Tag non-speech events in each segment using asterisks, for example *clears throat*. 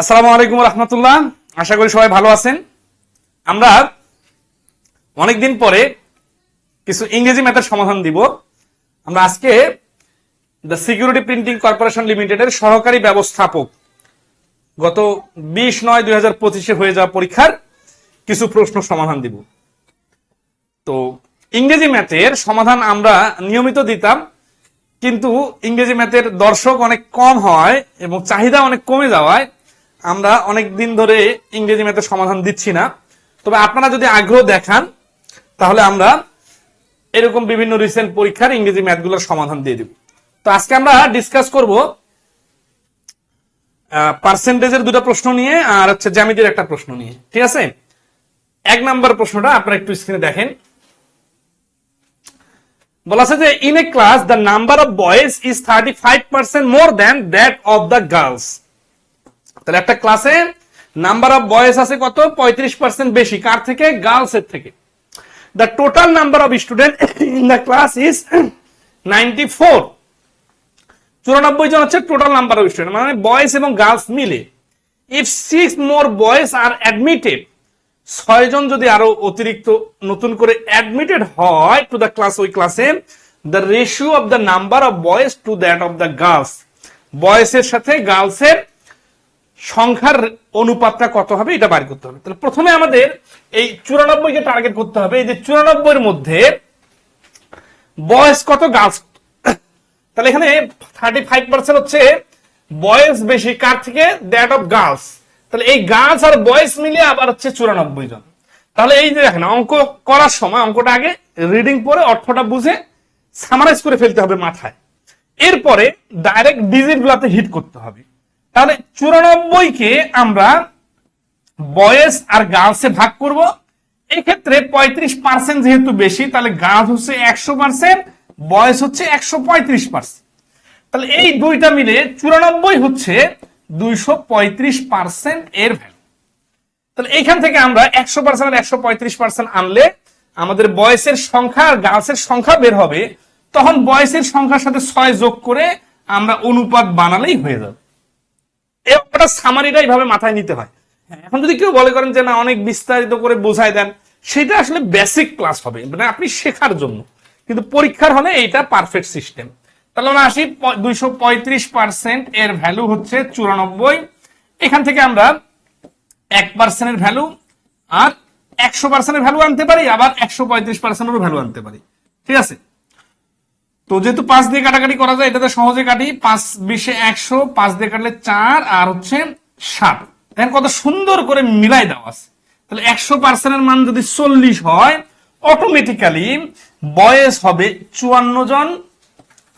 আসসালামু আলাইকুম রহমতুল্লাহ। আশা করি সবাই ভালো আছেন। আমরা অনেকদিন পরে কিছু ইংরেজি ম্যাথের সমাধান দিব। আমরা আজকে দ্য সিকিউরিটি প্রিন্টিং কর্পোরেশন লিমিটেডের সহকারী ব্যবস্থাপক গত বিশ নয় দুই হাজার পঁচিশে হয়ে যাওয়া পরীক্ষার কিছু প্রশ্ন সমাধান দিব। তো ইংরেজি ম্যাথের সমাধান আমরা নিয়মিত দিতাম, কিন্তু ইংরেজি ম্যাথের দর্শক অনেক কম হয় এবং চাহিদা অনেক কমে যাওয়ায় আমরা অনেক দিন ধরে ইংরেজি ম্যাথের সমাধান দিচ্ছি না। তবে আপনারা যদি আগ্রহ দেখান, তাহলে আমরা এরকম বিভিন্ন রিসেন্ট পরীক্ষার ইংরেজি ম্যাথগুলোর সমাধান দিয়ে দিব। তো আজকে আমরা ডিসকাস করব পার্সেন্টেজের দুটো প্রশ্ন নিয়ে আর হচ্ছে জ্যামিতির একটা প্রশ্ন নিয়ে। ঠিক আছে? এক নাম্বার প্রশ্নটা আপনারা একটু স্ক্রিনে দেখেন। বলা যে in a class the number of boys is thirty five percent more than that of the girls তাহলে একটা ক্লাসে নাম্বার অফ বয়েজ আছে কত? পঁয়ত্রিশ পার্সেন্ট বেশি। কার থেকে? গার্লস এর থেকে। The total number of student in the class is ninety four চুরানব্বই জন হচ্ছে টোটাল নাম্বার অফ স্টুডেন্ট মানে বয়েজ এবং গার্লস মিলে। If six more boys are admitted ছয় জন যদি আরও অতিরিক্ত নতুন করে অ্যাডমিটেড হয় টু দ্য ক্লাস ওই ক্লাসে the ratio of the number of boys to that of the girls বয়েসের সাথে গার্লসের সংখ্যার অনুপাতটা কত হবে এটা বাড়ি করতে হবে। তাহলে প্রথমে আমাদের এই চুরানব্বইকে টার্গেট করতে হবে। এই যে চুরানব্বইয়ের মধ্যে বয়স কত গার্লস তাহলে এখানে থার্টি ফাইভ পার্সেন্ট হচ্ছে বয়স বেশি। কার থেকে? দ্যাট অফ গার্লস তাহলে এই গার্লস আর বয়স মিলিয়ে আবার হচ্ছে চুরানব্বই জন। তাহলে এই যে দেখেন, অঙ্ক করার সময়, অঙ্কটা আগে রিডিং পরে অর্থটা বুঝে সামারাইজ করে ফেলতে হবে মাথায়। এরপরে ডাইরেক্ট ডিজিট গুলাতে হিট করতে হবে। তাহলে চুরানব্বই কে আমরা বয়েস আর গার্লসে ভাগ করব। এক্ষেত্রে পঁয়ত্রিশ পার্সেন্ট যেহেতু বেশি, তাহলে গার্লস হচ্ছে একশো পার্সেন্ট বয়স হচ্ছে একশো পঁয়ত্রিশ পার্সেন্ট তাহলে এই দুইটা মিলে চুরানব্বই হচ্ছে দুইশো পঁয়ত্রিশ পার্সেন্ট এর ভ্যালু তাহলে এইখান থেকে আমরা একশো পার্সেন্ট আর একশো পঁয়ত্রিশ পার্সেন্ট আনলে আমাদের বয়সের সংখ্যা আর গার্লসের সংখ্যা বের হবে। তখন বয়সের সংখ্যার সাথে ছয় যোগ করে আমরা অনুপাত বানালেই হয়ে যাবে। এই অঙ্কটা সামারিটা এইভাবে মাথায় নিতে হয়। হ্যাঁ, এখন যদি কেউ বলে করেন যে না অনেক বিস্তারিত করে বোঝাই দেন সেটা আসলে বেসিক ক্লাস হবে। মানে আপনি শেখার জন্য। কিন্তু পরীক্ষার হলে এইটা পারফেক্ট সিস্টেম তাহলে আমরা আসি দুইশো পঁয়ত্রিশ পার্সেন্ট এর ভ্যালু হচ্ছে চুরানব্বই। এখান থেকে আমরা এক পার্সেন্টের ভ্যালু আর একশো পার্সেন্টের ভ্যালু আনতে পারি আবার একশো পঁয়ত্রিশ পার্সেন্টেরও ভ্যালু আনতে পারি। ঠিক আছে? তো যেহেতু পাঁচ দিয়ে কাটাকাটি করা যায়, এটাতে সহজে কাটি পাঁচ বিশে একশো, পাঁচ দিয়ে কাটলে চার আর হচ্ছে ষাট। দেখেন কত সুন্দর করে মিলাই দেওয়া আছে। তাহলে একশো পার্সেন্টের মান যদি চল্লিশ হয় অটোমেটিক্যালি বয়স হবে চুয়ান্ন জন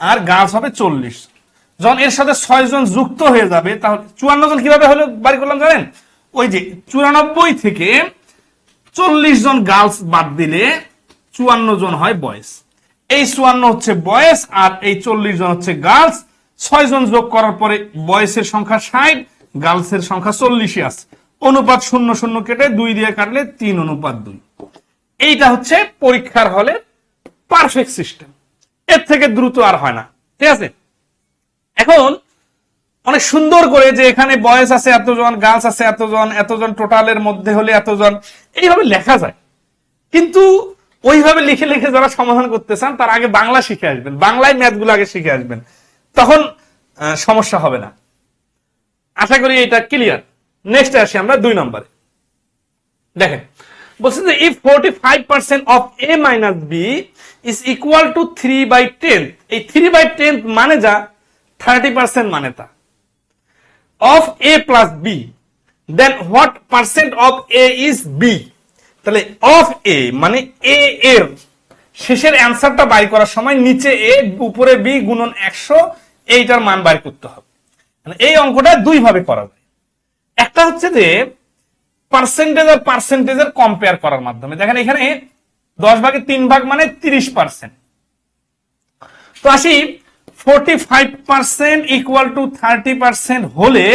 আর গাছ হবে চল্লিশ যখন এর সাথে ছয় জন যুক্ত হয়ে যাবে, তাহলে চুয়ান্ন জন কীভাবে হলো বাড়ি করলাম জানেন? ওই যে চুরানব্বই থেকে চল্লিশ জন গার্লস বাদ দিলে চুয়ান্ন জন হয় বয়স। এই চুয়ান্ন হচ্ছে বয়স আর এই চল্লিশ জন হচ্ছে গার্লস। ছয় জন যোগ করার পরে বয়সের সংখ্যা ষাট, গার্লসের সংখ্যা চল্লিশে আছে। অনুপাত শূন্য শূন্য কেটে দুই দিয়ে কাটলে তিন, অনুপাত দুই। এইটা হচ্ছে পরীক্ষার হলে পারফেক্ট সিস্টেম এর থেকে দ্রুত আর হয় না, ঠিক আছে? এখন অনেক সুন্দর করে যে এখানে বয়স আছে এতজন, গার্লস আছে এতজন এতজন টোটালের মধ্যে হলে এতজন, এইভাবে লেখা যায়। কিন্তু ওইভাবে লিখে লিখে যারা সমাধান করতে চান, তার আগে বাংলা শিখে আসবেন। বাংলায় ম্যাথগুলো আগে শিখে আসবেন। তখন সমস্যা হবে না। আশা করি এটা ক্লিয়ার নেক্সট আসি আমরা দুই নম্বরে। দেখেন, বলছে যে if forty five percent of A minus B is equal to three by ten এই থ্রি বাই টেন মানে যা? থার্টি পার্সেন্ট মানে তা। Of A plus B then what percent of A is B তাহলে অফ এ মানে A এর শেষের অ্যান্সারটা বাই করার সময় নিচে এ উপরে বি গুণন একশো, এইটার মান বাই করতে হবে। মানে এই অঙ্কটা দুই ভাবে করা যায়। একটা হচ্ছে যে পার্সেন্টেজ আর পার্সেন্টেজের কম্পেয়ার করার মাধ্যমে। দেখেন এখানে দশ ভাগে তিন ভাগ মানে তিরিশ পার্সেন্ট তো আসি forty five percent equal to thirty percent হলে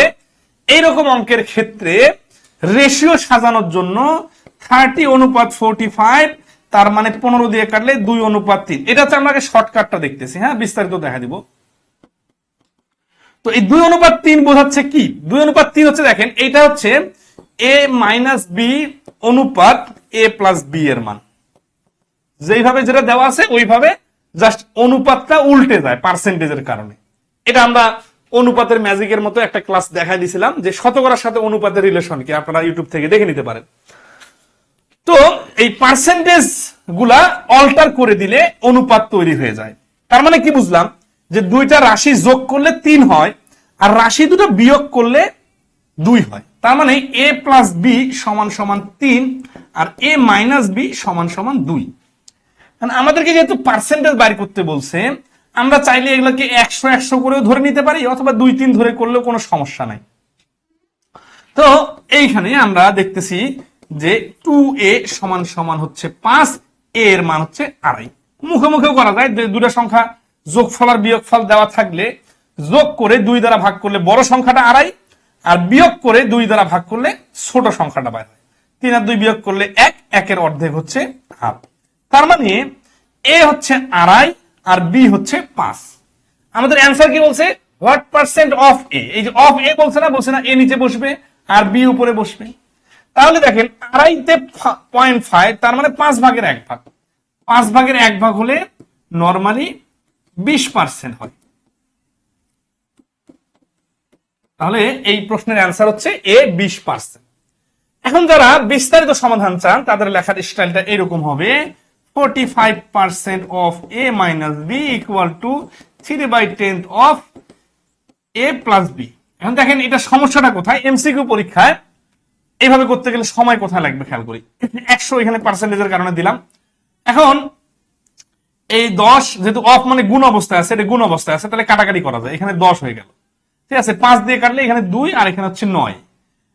এইরকম অঙ্কের ক্ষেত্রে রেশিও সাজানোর জন্য থার্টি অনুপাত ফোরটি ফাইভ তার মানে পনেরো দিয়ে কাটলে দুই অনুপাত তিন। এটা হচ্ছে আমরা শর্টকাটটা দেখতেছি হ্যাঁ? বিস্তারিত দেখা দিব। তো এই দুই অনুপাত তিন বোঝাচ্ছে কি? দুই অনুপাত তিন হচ্ছে, দেখেন এইটা হচ্ছে এ মাইনাস বি অনুপাত এ প্লাস বি এর মান। যেইভাবে যেটা দেওয়া আছে, ওইভাবে জাস্ট অনুপাতটা উল্টে যায় পার্সেন্টেজের কারণে। এটা আমরা অনুপাতের ম্যাজিকের মতো একটা ক্লাস দেখাই দিয়েছিলাম যে শতকরার সাথে অনুপাতের রিলেশন আপনারা ইউটিউব থেকে দেখে নিতে পারেন। তো এই পার্সেন্টেজগুলা অল্টার করে দিলে অনুপাত তৈরি হয়ে যায়। তার মানে কি বুঝলাম? যে দুইটা রাশি যোগ করলে তিন হয়, আর রাশি দুটো বিয়োগ করলে দুই হয়। তার মানে এ প্লাস বি সমান সমান তিন, আর এ মাইনাস বি সমান সমান দুই। কারণ আমাদেরকে যেহেতু পার্সেন্টেজ বাইর করতে বলছে, আমরা চাইলে এগুলোকে একশো একশো করেও ধরে নিতে পারি, অথবা দুই তিন ধরে করলেও কোনো সমস্যা নাই। তো এইখানে আমরা দেখতেছি যে টু এ সমান সমান হচ্ছে পাঁচ এ এর মান হচ্ছে আড়াই। মুখে মুখেও করা যায় দুটা সংখ্যা যোগফল আর বিয়োগফল দেওয়া থাকলে যোগ করে দুই দ্বারা ভাগ করলে বড় সংখ্যাটা আড়াই, আর বিয়োগ করে দুই দ্বারা ভাগ করলে ছোট সংখ্যাটা বাইর তিন আর দুই বিয়োগ করলে এক, একের অর্ধেক হচ্ছে হাফ তার মানে এ হচ্ছে আড়াই আর বি হচ্ছে পাঁচ। আমাদের অ্যান্সার কি বলছে? হোয়াট পার্সেন্ট অফ এ এই যে অফ এ বলছে না বলছে না এ নিচে বসবে আর বি উপরে বসবে। তাহলে দেখেন আড়াইতে পয়েন্ট ফাইভ তার মানে পাঁচ ভাগের এক ভাগ। পাঁচ ভাগের এক ভাগ হলে নর্মালি বিশ পার্সেন্ট হয়। তাহলে এই প্রশ্নের অ্যান্সার হচ্ছে এ বিশ পার্সেন্ট এখন যারা বিস্তারিত সমাধান চান, তাদের লেখার স্টাইলটা এরকম হবে। Forty five percent of A minus B equal to three by tenth of A plus B এখন দেখেন, এটা সমস্যাটা কোথায়? এমসিকিউ পরীক্ষায় এইভাবে করতে গেলে সময় কোথায় লাগবে খেয়াল করি? একশো এখানে পার্সেন্টেজের কারণে দিলাম। এখন এই দশ যেহেতু অফ মানে গুণ অবস্থায় আছে, এটা গুণ অবস্থায় আছে, তাহলে কাটাকাটি করা যায়। এখানে দশ হয়ে গেল। ঠিক আছে, পাঁচ দিয়ে কাটলে এখানে দুই আর এখানে হচ্ছে নয়।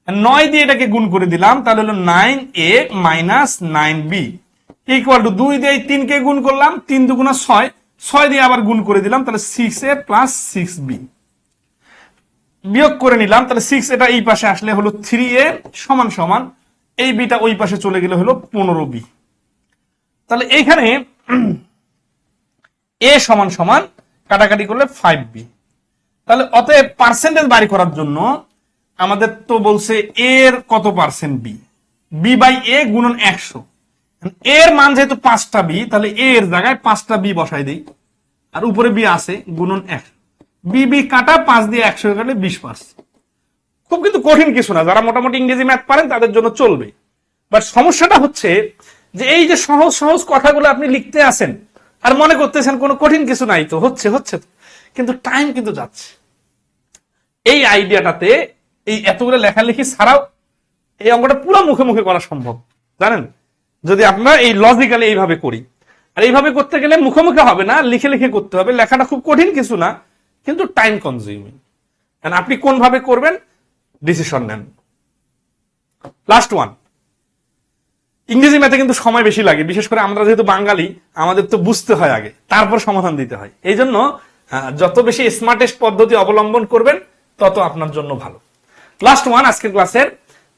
নয় দিয়ে এটাকে গুণ করে দিলাম, তাহলে হলো nine A minus nine B equal to দুই দিয়ে তিনকে গুণ করলাম, তিন দুগুণা ছয়। ছয় দিয়ে আবার গুণ করে দিলাম, তাহলে six A plus six B বিয়োগ করে নিলাম, তাহলে সিক্স এটা এই পাশে আসলে হলো থ্রি এ সমান সমান, এই বিটা ওই পাশে চলে গেলে হলো পনেরো বি তাহলে এইখানে *clears throat* এ সমান সমান কাটাকাটি করলে ফাইভ বি তাহলে অতএব পার্সেন্টেজ বাড়ি করার জন্য আমাদের তো বলছে এর কত percent B B by A গুণন একশো। এর মান যেহেতু পাঁচটা বি তাহলে এর জায়গায় পাঁচটা বি বসাই দিই। আর উপরে বি আছে, গুণন একশো। বি বি কাটা, পাঁচ দিয়ে একশো কাটলে বিশ পার্সেন্ট। খুব কিন্তু কঠিন কিছু না। যারা মোটামুটি ইংরেজি ম্যাথ পারেন, তাদের জন্য চলবে। বাট সমস্যাটা হচ্ছে যে এই যে সহজ সহজ কথাগুলো আপনি লিখতে আসেন, আর মনে করতেছেন কোনো কঠিন কিছু নাই তো, হচ্ছে হচ্ছে কিন্তু টাইম কিন্তু যাচ্ছে। এই আইডিয়াটাতে, এই এতগুলো লেখালেখি ছাড়াও এই অঙ্কটা পুরো মুখে মুখে করা সম্ভব। জানেন? যদি আমরা এই লজিক্যালি এইভাবে করি, আর এইভাবে করতে গেলে মুখে মুখে হবে না, লিখে লিখে করতে হবে। লেখাটা খুব কঠিন কিছু না। কিন্তু টাইম কনজিউমিং আপনি কোন ভাবে করবেন? ডিসিশন নেন। লাস্ট ওয়ান ইংরেজি ম্যাথে কিন্তু সময় বেশি লাগে। বিশেষ করে আমরা যেহেতু বাঙালি, আমাদের তো বুঝতে হয় আগে। তারপর সমাধান দিতে হয়। এই জন্য যত বেশি স্মার্টেস্ট পদ্ধতি অবলম্বন করবেন, তত আপনার জন্য ভালো। লাস্ট ওয়ান আজকের ক্লাসের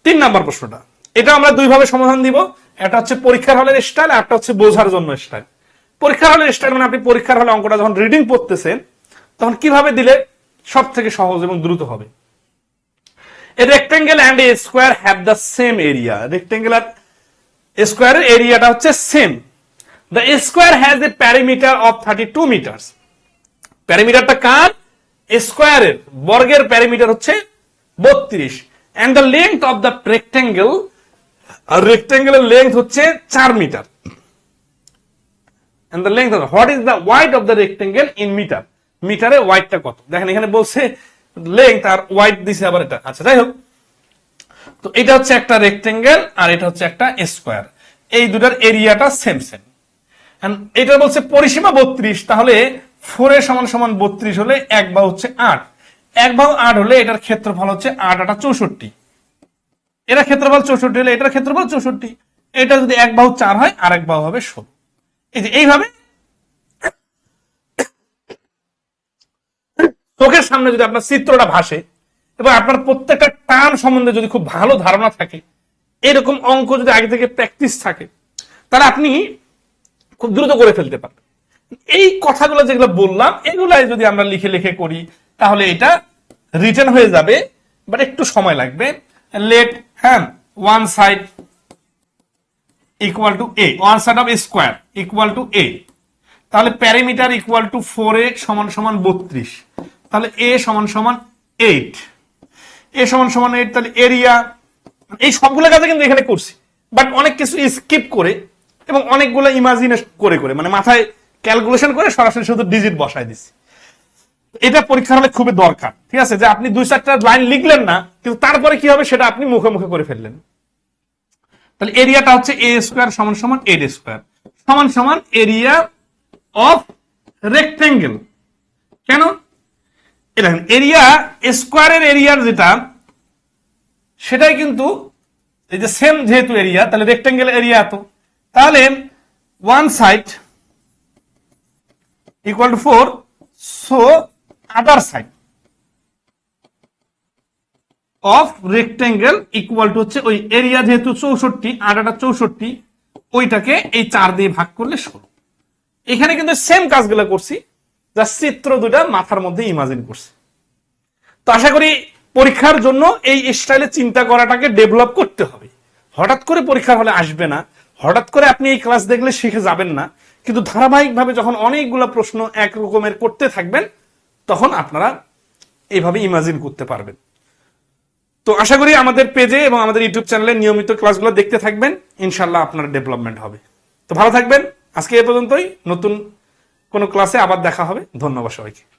তিন নাম্বার প্রশ্নটা। এটা আমরা দুই ভাবে সমাধান দিব। একটা হচ্ছে পরীক্ষার হলের স্টাইল আর একটা হচ্ছে বোঝার জন্য স্টাইল পরীক্ষার হলের স্টাইল মানে আপনি পরীক্ষার হলে অঙ্কটা যখন রিডিং পড়তেছেন কীভাবে দিলে সব থেকে সহজ এবং দ্রুত হবে? A and A square have have same area area. আর স্কোয়ারের এরিয়াটা হচ্ছে same the square has a perimeter of thirty two metre প্যারিমিটারটা কার? স্কোয়ারের বর্গের প্যারিমিটার হচ্ছে বত্রিশ। And the length of the rectangle আর রেক্টেঙ্গেলের লেন্থ হচ্ছে চার metre the length of what is the weight of the rectangle in meter? মিটারে ওয়াইডটা কত? দেখেন, এখানে বলছে লেংথ আর ওয়াইড দিছে আবার এটা। আচ্ছা যাই হোক। তো এটা হচ্ছে একটা রেক্টেঙ্গেল আর এটা হচ্ছে একটা স্কোয়ার এই দুটার এরিয়াটা সেম সেম এটা বলছে পরিসীমা বত্রিশ, তাহলে ফোর এর সমান সমান বত্রিশ হলে এক বা হচ্ছে আট। এক ভাগ আট হলে এটার ক্ষেত্রফল হচ্ছে আট আটা চৌষট্টি। এটা ক্ষেত্রফল চৌষট্টি হলে এটার ক্ষেত্রফল চৌষট্টি। এটা যদি এক বাহু চার হয় আর এক বাহু হবে ষোলো। এই যে এইভাবে চোখের সামনে যদি আপনার চিত্রটা ভাসে এবং আপনার প্রত্যেকটা টার্ম সম্বন্ধে যদি খুব ভালো ধারণা থাকে, এরকম অঙ্ক যদি আগে থেকে প্র্যাকটিস থাকে, তাহলে আপনি খুব দ্রুত করে ফেলতে পারবেন। এই কথাগুলো যেগুলো বললাম, এগুলাই যদি আমরা লিখে লিখে করি, তাহলে এটা রিটার্ন হয়ে যাবে বাট একটু সময় লাগবে। লেট হ্যাঁ one side equal to A one side of square equal to A তাহলে parameter equal to four A সমান সমান বত্রিশ। তাহলে এ সমান সমান এইট এ সমান সমান এইট তাহলে এরিয়া এই সবগুলো কাজে কিন্তু এখানে করছি। বাট অনেক কিছু স্কিপ করে এবং অনেকগুলো ইমাজিনেশন করে করে মানে মাথায় ক্যালকুলেশন করে সরাসরি শুধু ডিজিট বসায় দিছি এটা পরীক্ষার হলে খুবই দরকার, ঠিক আছে? যে আপনি দুই চারটা লাইন লিখলেন না, কিন্তু তারপরে কি হবে সেটা আপনি মুখে মুখে করে ফেললেন। তাহলে এরিয়াটা হচ্ছে এ স্কোয়ার সমান সমান এড স্কোয়ার সমান সমান এরিয়া অফ রেক্টেঙ্গেল কেন? দেখেন এরিয়া স্কোয়ারের এরিয়ার যেটা, সেটাই কিন্তু এই যে সেম যেহেতু এরিয়া তাহলে রেক্টেঙ্গেল এরিয়া এত তাহলে one side equal to four so other side of rectangle equal to হচ্ছে ওই এরিয়া যেহেতু চৌষট্টি আটাটা চৌষট্টি, ওইটাকে এই চার দিয়ে ভাগ করলে ষোলো। এখানে কিন্তু সেম কাজগুলো করছি। যা চিত্র দুটা মাথার মধ্যে ইমাজিন করছি। তো আশা করি পরীক্ষার জন্য এই স্টাইলে চিন্তা করাটাকে ডেভেলপ করতে হবে। হঠাৎ করে পরীক্ষার হলে আসবে না, হঠাৎ করে আপনি এই ক্লাস দেখলে শিখে যাবেন না, কিন্তু ধারাবাহিকভাবে যখন অনেকগুলো প্রশ্ন এক রকমের করতে থাকবেন, তখন আপনারা এইভাবে ইমাজিন করতে পারবেন। তো আশা করি আমাদের পেজে এবং আমাদের ইউটিউব চ্যানেলে নিয়মিত ক্লাসগুলো দেখতে থাকবেন ইনশাল্লাহ আপনার ডেভেলপমেন্ট হবে। তো ভালো থাকবেন, আজকে এ পর্যন্তই, নতুন কোনো ক্লাসে আবার দেখা হবে। ধন্যবাদ সবাইকে।